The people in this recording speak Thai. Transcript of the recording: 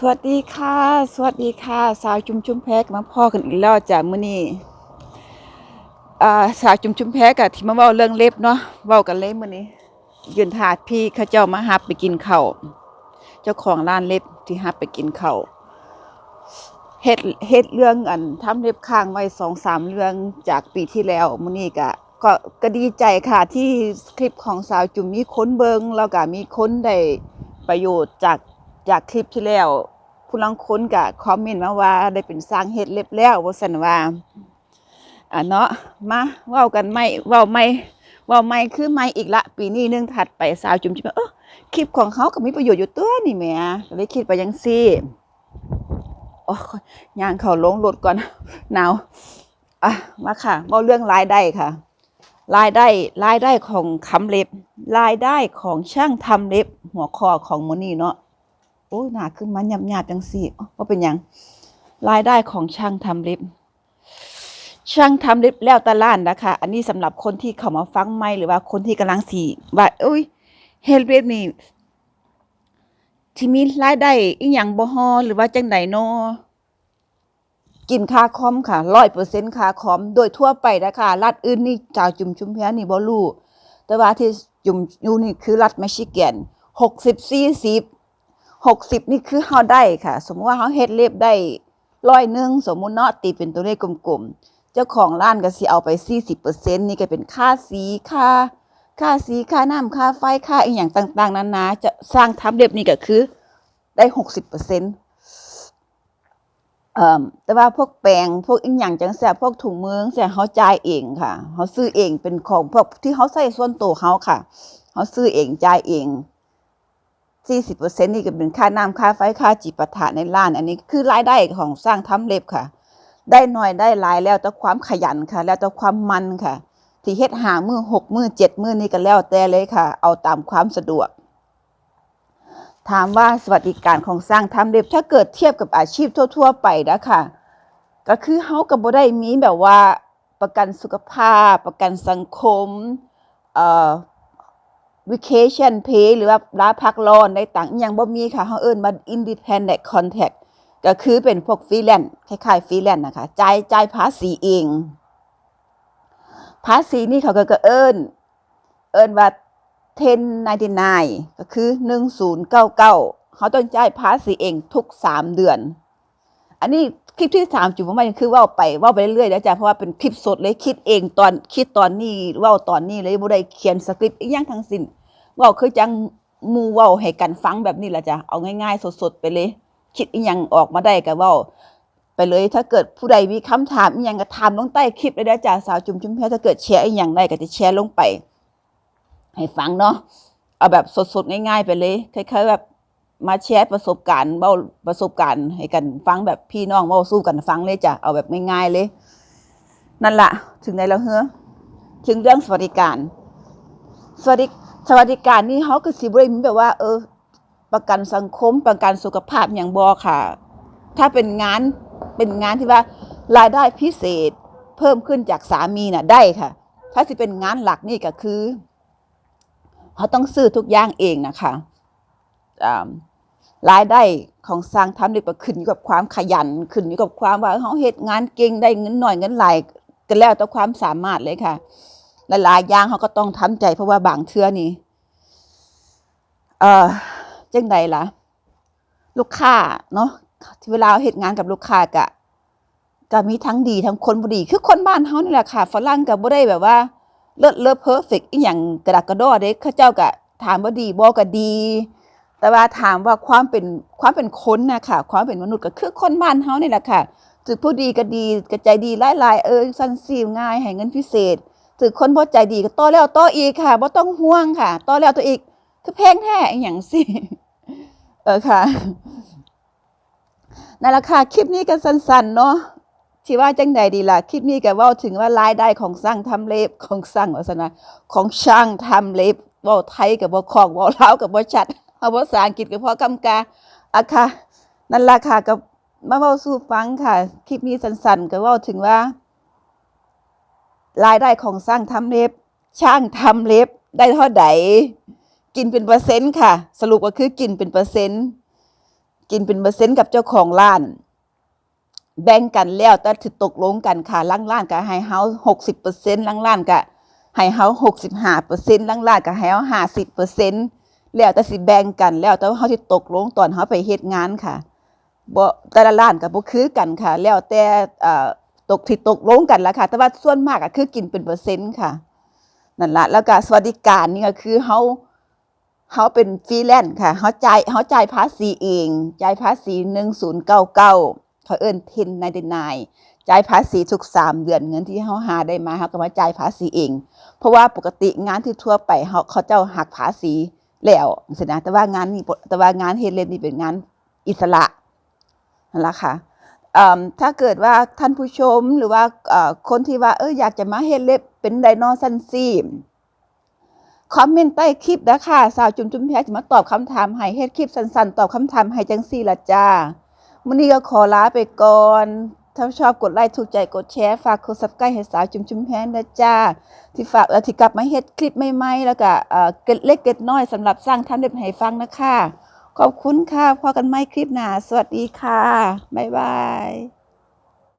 สวัสดีค่ะ สวัสดีค่ะ สาวจุมชุมแพกมาพ่อกันอีกแล้วจากมื้อนี้อ่าสาวจุมชุมแพกกับที่มาเว้าเรื่องเล็บเนาะเว้ากันเล็บมื้อนี้ ยืนถาดพี่เขาเจ้ามาหับไปกินข้าวเจ้าของร้านเล็บที่หับไปกินข้าวเฮ็ดเฮ็ดเรื่องอันทำเล็บค้างไว้2-3เรื่องจากปีที่แล้วมื้อนี้ก็ก็ก็ดีใจค่ะที่คลิปของสาวจุมมีค้นเบิงแล้วก็มีค้นได้ประโยชน์จาก จากคลิปที่แล้วผู้ลังค้นก็คอมเมนต์มาว่าได้เป็นสร้างเฮ็ดเล็บแล้วว่าซั่นว่าอะเนาะมาเว้ากันไม่เว้าไม่เว้าไม่คือไม่อีกละ ปีนี้หนึงถัดไปสาวจุ๋มจิเออคลิปของเขาก็มีประโยชน์อยู่ตัวนี่แหมก็เลยคิดไปจังซี่โอ้ยย่างเขาลงรถก่อนหนาวอะมาค่ะเว้าเรื่องรายได้ค่ะ รายได้รายได้ของคำเล็บ รายได้ของช่างทำเล็บหัวข้อของมนี้เนาะ โอ้ยหนาขึ้นมันหยาบๆจังสี่ว่าเป็นหยังรายได้ของช่างทำเล็บ ช่างทำเล็บแล้วตะล้านนะคะ อันนี้สำหรับคนที่เข้ามาฟังใหม่หรือว่าคนที่กำลังสีว่าเอ้ยเฮดเล็บนี่ที่มีรายได้อีหยังบ่ฮอหรือว่าจังไดเนกินค่าคอมค่ะ100%ค่าคอม โดยทั่วไปนะคะรัฐอื่นนี่ชาวจุมชุมแพนี่บ่รู้แต่ว่าที่จุมอยู่นี่คือรัฐมิชิแกน60 40 หกสิบนี่คือเฮาได้ค่ะ สมมติว่าเฮาเฮ็ดเล็บได้ร้อยหนึ่งสมมุติเนาะตีเป็นตัวเลขกลมๆ เจ้าของร้านก็สิเอาไป40%นี่ก็เป็นค่าสีค่า ค่าสีค่าน้ำค่าไฟค่าอีหยังต่าง ๆนานาจะสร้างทำเล็บนี่ก็คือ ได้60%เปอร์เซ็นต์แต่ว่าพวกแปรงพวกอีหยังจังซี่พวกถุงมือจังซี่เฮาจ่ายเองค่ะเฮาซื้อเองเป็นของพวกที่เฮาใช้ส่วนตัวเฮาค่ะเฮาซื้อเองจ่ายเอง 40%นี่ก็เป็นค่าน้ำค่าไฟค่าจิปาถะในร้าน อันนี้คือรายได้ของสร้างทำเล็บค่ะ ได้น้อยได้หลายแล้วแต่ความขยันค่ะ แล้วแต่ความมันค่ะที่เฮ็ดหามือ6มือ7มือนี่ก็แล้วแต่เลยค่ะ เอาตามความสะดวก ถามว่าสวัสดิการของสร้างทำเล็บถ้าเกิดเทียบกับอาชีพทั่ว ๆ ไปนะค่ะ ก็คือเฮาก็บ่ได้มีแบบว่าประกันสุขภาพ ประกันสังคมเอ่อ vacation pay หรือว่าลาพักร้อนได้ต่างยังบ่มีค่ะเฮาเอิ้นว่า independent contract ก็คือเป็นพวกฟรีแลนซ์คล้ายๆฟรีแลนซ์นะคะจ่ายจ่ายภาษีเอง ภาษีนี่เขาก็ก็เอิ้น เอิ้นว่า1099 ก็คือ 1099 เขาต้องจ่ายภาษีเองทุก 3 เดือน อันนี้คลิปที่ 3 จุดว่ามันคือว้าไปว้าไปเรื่อยๆแล้วจ้ะเพราะว่าเป็นคลิปสดเลยคิดเองตอนคิดตอนนี้ว้าตอนนี้เลยบ่ได้เขียนสคริปต์อีหยังทั้งสิ้น เว้าคือจังมูเว้าให้กันฟังแบบนี้ละจ้ะเอาง่ายๆ สดๆไปเลย คิดอีหยังออกมาได้ก็เว้าไปเลยถ้าเกิดผู้ใดมีคำถามอีหยังก็ถามลงใต้คลิปเลยนะจ้ะสาวจุมจุมแพ้ถ้าเกิดแชร์อีหยังได้ก็จะแชร์ลงไป ให้ฟังเนาะเอาแบบสดๆง่ายๆไปเลยคล้ายๆแบบมาแชร์ประสบการณ์เว้าประสบการณ์ให้กันฟังแบบพี่น้องเว้าสู้กันฟังเลยจ้ะเอาแบบง่ายๆเลย นั่นละถึงไหนแล้วเฮ้อถึงเรื่องสวัสดิการสวัสดิ สวัสดิการนี่เขาก็สิบ่ได้มีแบบว่า เออ ประกันสังคมประกันสุขภาพอย่างบ่ค่ะ ถ้าเป็นงานเป็นงานที่ว่ารายได้พิเศษเพิ่มขึ้นจากสามีน่ะได้ค่ะ ถ้าสิเป็นงานหลักนี่ก็คือเขาต้องซื้อทุกอย่างเองนะคะรายได้ของสร้างทำนี่ก็ขึ้นอยู่กับความขยันขึ้นอยู่กับความว่าเขาเฮ็ดงานเก่งได้เงินหน่อยเงินหลายก็แล้วแต่ความสามารถเลยค่ะ หลายๆอย่างเขาก็ต้องทำใจเพราะว่าบางเทื่อนี่เอ่อจังใดล่ะ ลูกค้าเนาะที่เวลาเฮ็ดงานกับลูกค้าก็ก็มีทั้งดีทั้งคนบ่ดี คือคนบ้านเฮานี่แหละค่ะฝรั่งก็บ่ได้แบบว่า เลิศเลอเพอร์เฟกต์อีหยังกระดักกระดอเด้เขาเจ้าก็ถามว่าดีบ่ก็ดี แต่ว่าถามว่าความเป็นความเป็นคนนะค่ะ ความเป็นมนุษย์ก็คือคนบ้านเฮานี่แหละค่ะถึงผู้ดีก็ดีก็ใจดีหลายๆเออสั้นซีง่ายให้เงินพิเศษ ถึงคนบ่ใจดีก็ต่อแล้วต่ออีกค่ะบ่ต้องห่วงค่ะต่อแล้วต่ออีกคือแพงแท้อีหยังสิเออค่ะนั่นละค่ะคลิปนี้ก็สั้นๆเนาะที่ว่าจังใดดีล่ะคลิปนี้ก็เว้าถึงว่ารายได้ของสร้างทำเล็บของสร้างว่าซั่นะของช่างทำเล็บเว้าไทยก็บ่คล่องเว้าลาวก็บ่ชัดเอาภาษาอังกฤษก็พอกำกาอะค่ะนั่นล่ะค่ะก็มาเว้าสู่ฟังค่ะ คลิปนี้สั้นๆก็เว้าถึงว่า รายได้ของสร้างทำเล็บ ช่างทำเล็บได้เท่าใดกินเป็นเปอร์เซ็นต์ค่ะ สรุปก็คือกินเป็นเปอร์เซ็นต์ กินเป็นเปอร์เซ็นต์กับเจ้าของร้าน แบ่งกันแล้วแต่ถือตกลงกันค่ะล่างร้านก็ให้เฮาหกสิบเปอร์เซ็นต์ล่างร้านก็ให้เฮาหกสิบห้าเปอร์เซ็นต์ล่างร้านก็ให้เฮาห้าสิบเปอร์เซ็นต์แล้วแต่สิแบ่งกันแล้วแต่ว่าเฮาสิตกลงตอนเฮาไปเฮ็ดงานค่ะบ่แต่ละร้านก็บ่คือกันค่ะ แล้วแต่อ่อ ตกที่ตกลงกันล่ะค่ะ แต่ว่าส่วนมากก็คือกินเป็นเปอร์เซ็นต์ค่ะนั่นละแล้วก็สวัสดิการนี่ก็คือเฮาเฮาเป็นฟรีแลนซ์ค่ะเฮาจ่ายเฮาจ่ายภาษีเองจ่ายภาษี1099เก้าเก้าเขาเอิ้น1099จ่ายภาษีทุก3เดือนเงินที่เฮาหาได้มาเฮาก็มาจ่ายภาษีเอง เพราะว่าปกติงานที่ทั่วไปเฮาเขาเจ้าหักภาษีแล้วจังซี้นะแต่ว่างานนี้บ่แต่ว่างานเฮดเล็บนี่เป็นงานอิสระนั่นละค่ะ ถ้าเกิดว่าท่านผู้ชมหรือว่าคนที่ว่าเอออยากจะมาเฮ็ดเล็บเป็นไดโนซันซีคอมเมนต์ใต้คลิปนะค่ะสาวจุมจุมแพรจะมาตอบคำถามให้เฮ็ดคลิปสั้นๆ ตอบคำถามให้จังซี่ละจ้ามื้อนี้ก็ขอลาไปก่อน ถ้าชอบกดไลค์ถูกใจกดแชร์ฝากกด Subscribe ให้สาวจุมจุมแพรนะจ้า ที่ฝากแล้วที่กลับมาเฮ็ดคลิปใหม่ๆแล้วก็เอ่อเกร็ดเล็กเก็ดน้อยสำหรับสร้างทำเล็บให้ฟังนะคะ ขอบคุณค่ะพอกันใหม่คลิปหน้าสวัสดีค่ะ บ๊ายบาย